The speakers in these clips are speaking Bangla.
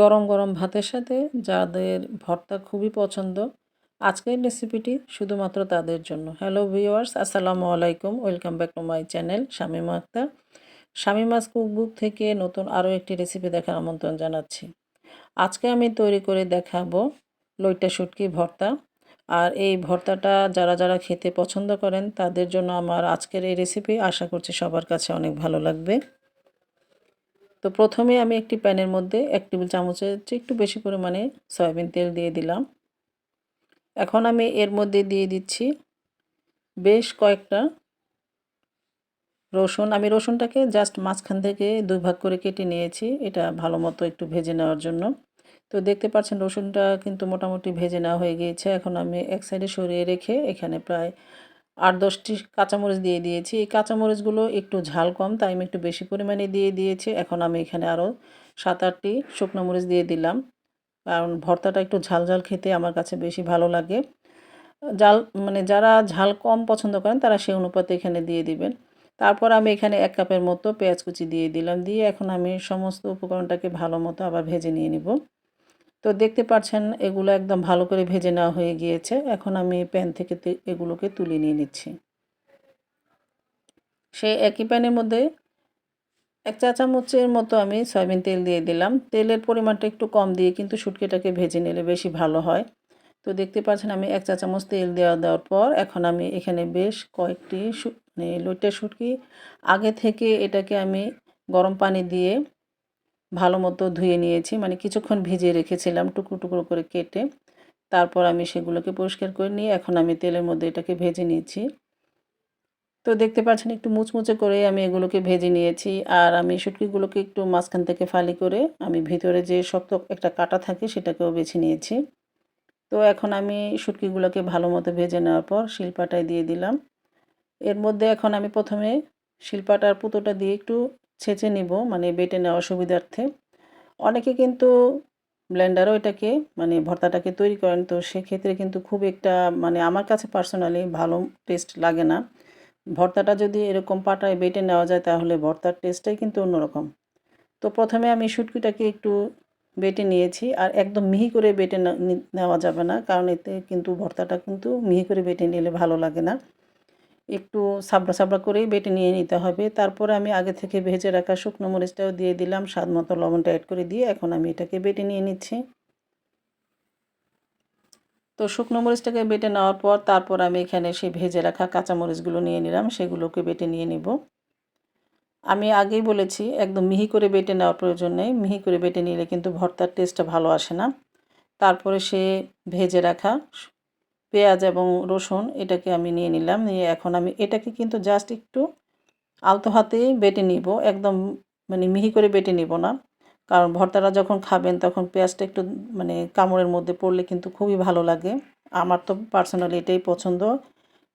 গরম গরম ভাতের সাথে যাদের ভর্তা খুবই পছন্দ, আজকের রেসিপিটি শুধুমাত্র তাদের জন্য। হ্যালো ভিউয়ার্স আসসালামু আলাইকুম। Welcome back to my channel Shamima Akter Shamima's cookbook থেকে নতুন আরও একটি রেসিপি দেখার আমন্ত্রণ জানাচ্ছি। আজকে আমি তৈরি করে দেখাবো লইটা শুটকি ভর্তা। আর এই ভর্তাটা যারা যারা খেতে পছন্দ করেন, তাদের জন্য আমার আজকের এই রেসিপি আশা করছি সবার কাছে অনেক ভালো লাগবে। তো প্রথমে আমি একটি প্যানের মধ্যে এক টেবিল চামচের চেয়ে একটু বেশি পরিমাণে সয়াবিন তেল দিয়ে দিলাম। এখন আমি এর মধ্যে দিয়ে দিচ্ছি বেশ কয়েকটা রসুন। আমি রসুনটাকে জাস্ট মাঝখান থেকে দুই ভাগ করে কেটে নিয়েছি। এটা ভালো মতো একটু ভেজে নেওয়ার জন্য। তো দেখতে পাচ্ছেন রসুনটা কিন্তু মোটামুটি ভেজে নেওয়া হয়ে গিয়েছে। এখন আমি এক সাইডে সরিয়ে রেখে এখানে প্রায় আট দশটি কাঁচামরিচ দিয়ে দিয়েছি। এই কাঁচামরিচগুলো একটু ঝাল কম, তাই আমি একটু বেশি পরিমাণে দিয়ে দিয়েছি। এখন আমি এখানে আরও সাত আটটি শুকনো মরিচ দিয়ে দিলাম। কারণ ভর্তাটা একটু ঝাল ঝাল খেতে আমার কাছে বেশি ভালো লাগে। জাল মানে যারা ঝাল কম পছন্দ করেন, তারা সেই অনুপাতে এখানে দিয়ে দিবেন। তারপর আমি এখানে এক কাপের মতো পেঁয়াজ কুচি দিয়ে দিলাম। দিয়ে এখন আমি সমস্ত উপকরণটাকে ভালো মতো আবার ভেজে নিয়ে নিব। তো দেখতে পাচ্ছেন, এগুলো একদম ভালো করে ভেজে নেওয়া হয়ে গিয়েছে। এখন আমি প্যান থেকে এগুলোকে তুলে নিয়ে নিচ্ছি। সেই একই প্যানের মধ্যে এক চা চামচের মতো আমি সয়াবিন তেল দিয়ে দিলাম। তেলের পরিমাণটা একটু কম দিয়ে কিন্তু শুটকিটাকে ভেজে নিলে বেশি ভালো হয়। তো দেখতে পাচ্ছেন, আমি এক চা চামচ তেল দেওয়া, দেওয়ার পর এখন আমি এখানে বেশ কয়েকটি মানে লইটা শুটকি আগে থেকে এটাকে আমি গরম পানি দিয়ে ভালো মতো ধুয়ে নিয়েছি। মানে কিছুক্ষণ ভিজিয়ে রেখেছিলাম টুকরো টুকরো করে কেটে। তারপর আমি সেগুলোকে পরিষ্কার করে নিয়ে এখন আমি তেলের মধ্যে এটাকে ভেজে নিয়েছি। তো দেখতে পাচ্ছেন একটু মুচমুচে করে আমি এগুলোকে ভেজে নিয়েছি। আর আমি শুটকিগুলোকে একটু মাঝখান থেকে ফালি করে আমি ভিতরে যে শক্ত একটা কাটা থাকে সেটাকেও বেছে নিয়েছি। তো এখন আমি শুটকিগুলোকে ভালো মতো ভেজে নেওয়ার পর শিলপাটায় দিয়ে দিলাম। এর মধ্যে এখন আমি প্রথমে শিলপাটার পুতোটা দিয়ে একটু ছেঁচে নিব মানে বেটে নেওয়া সুবিধার্থে। অনেকে কিন্তু ব্লেন্ডারও এটাকে মানে ভর্তাটাকে তৈরি করেন, তো সেক্ষেত্রে কিন্তু খুব একটা মানে আমার কাছে পার্সোনালি ভালো টেস্ট লাগে না। ভর্তাটা যদি এরকম পাটায় বেটে নেওয়া যায়, তাহলে ভর্তার টেস্টটাই কিন্তু অন্যরকম। তো প্রথমে আমি শুটকিটাকে একটু বেটে নিয়েছি, আর একদম মিহি করে বেটে নেওয়া যাবে না, কারণ এতে কিন্তু ভর্তাটা কিন্তু মিহি করে বেটে নিলে ভালো লাগে না। একটু সাবড়া সাবড়া করেই বেটে নিয়ে নিতে হবে। তারপরে আমি আগে থেকে ভেজে রাখা শুকনো মরিচটাও দিয়ে দিলাম, স্বাদ মতো লবণটা অ্যাড করে দিয়ে এখন আমি এটাকে বেটে নিয়ে নিচ্ছি। তো শুকনো মরিচটাকে বেটে নেওয়ার পর তারপর আমি এখানে সেই ভেজে রাখা কাঁচা মরিচগুলো নিয়ে নিলাম, সেগুলোকে বেটে নিয়ে নিব। আমি আগেই বলেছি, একদম মিহি করে বেটে নেওয়ার প্রয়োজন নেই। মিহি করে বেটে নিলে কিন্তু ভর্তার টেস্টটা ভালো আসে না। তারপরে সে ভেজে রাখা পেঁয়াজ এবং রসুন এটাকে আমি নিয়ে নিলাম। নিয়ে এখন আমি এটাকে কিন্তু জাস্ট একটু আলতো হাতে বেটে নিব। একদম মানে মিহি করে বেটে নিব না। কারণ ভর্তাটা যখন খাবেন তখন পেঁয়াজটা একটু মানে কামড়ের মধ্যে পড়লে কিন্তু খুবই ভালো লাগে। আমার তো পার্সোনালি এটাই পছন্দ।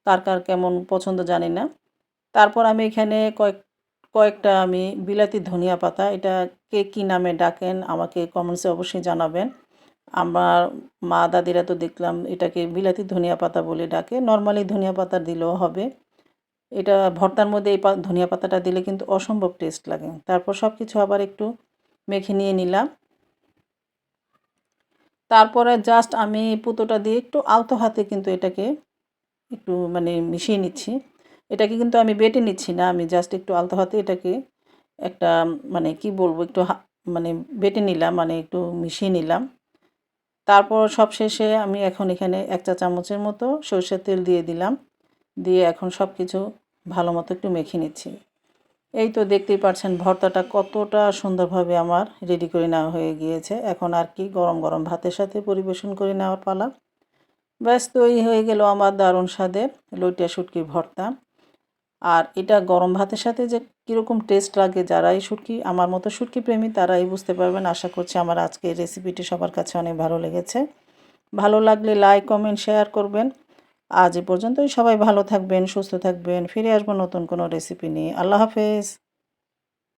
কার কার কেমন পছন্দ জানি না। তারপর আমি এখানে কয়েক, কয়েকটা আমি বিলাতি ধনিয়া পাতা, এটা কে কী নামে ডাকেন আমাকে কমেন্টসে অবশ্যই জানাবেন। আমার মা দাদিরা তো দেখলাম এটাকে বিলাতি ধনিয়া পাতা বলে ডাকে। নর্মালি ধনিয়া পাতা দিলেও হবে। এটা ভর্তার মধ্যে এই ধনিয়া পাতাটা দিলে কিন্তু অসম্ভব টেস্ট লাগে। তারপর সব কিছু আবার একটু মেখে নিয়ে নিলাম। তারপরে জাস্ট আমি পুতোটা দিয়ে একটু আলতো হাতে কিন্তু এটাকে একটু মানে মিশিয়ে নিচ্ছি। এটাকে কিন্তু আমি বেটে নিচ্ছি না, আমি জাস্ট একটু আলতো হাতে এটাকে একটা মানে কি বলব, একটু মানে বেটে নিলাম মানে একটু মিশিয়ে নিলাম। তারপর সব শেষে আমি এখন এখানে এক চা চামচের মতো সরষের তেল দিয়ে দিলাম। দিয়ে এখন সব কিছু ভালো মতো একটু মেখে নিচ্ছি। এই তো দেখতেই পাচ্ছেন ভর্তাটা কতটা সুন্দরভাবে আমার রেডি করে নেওয়া হয়ে গিয়েছে। এখন আর কি গরম গরম ভাতের সাথে পরিবেশন করে নেওয়ার পালা। ব্যাস তৈরি হয়ে গেল আমার দারুণ স্বাদের লইটিয়া শুটকির ভর্তা। আর এটা গরম ভাতের সাথে যে কীরকম টেস্ট লাগে যারা এই শুটকি আমার মতো শুটকি প্রেমী, তারাই বুঝতে পারবেন। আশা করছি আমার আজকে রেসিপিটি সবার কাছে অনেক ভালো লেগেছে। ভালো লাগলে লাইক কমেন্ট শেয়ার করবেন। আজ এ পর্যন্তই। সবাই ভালো থাকবেন, সুস্থ থাকবেন। ফিরে আসব নতুন কোনো রেসিপি নিয়ে। আল্লাহ হাফেজ।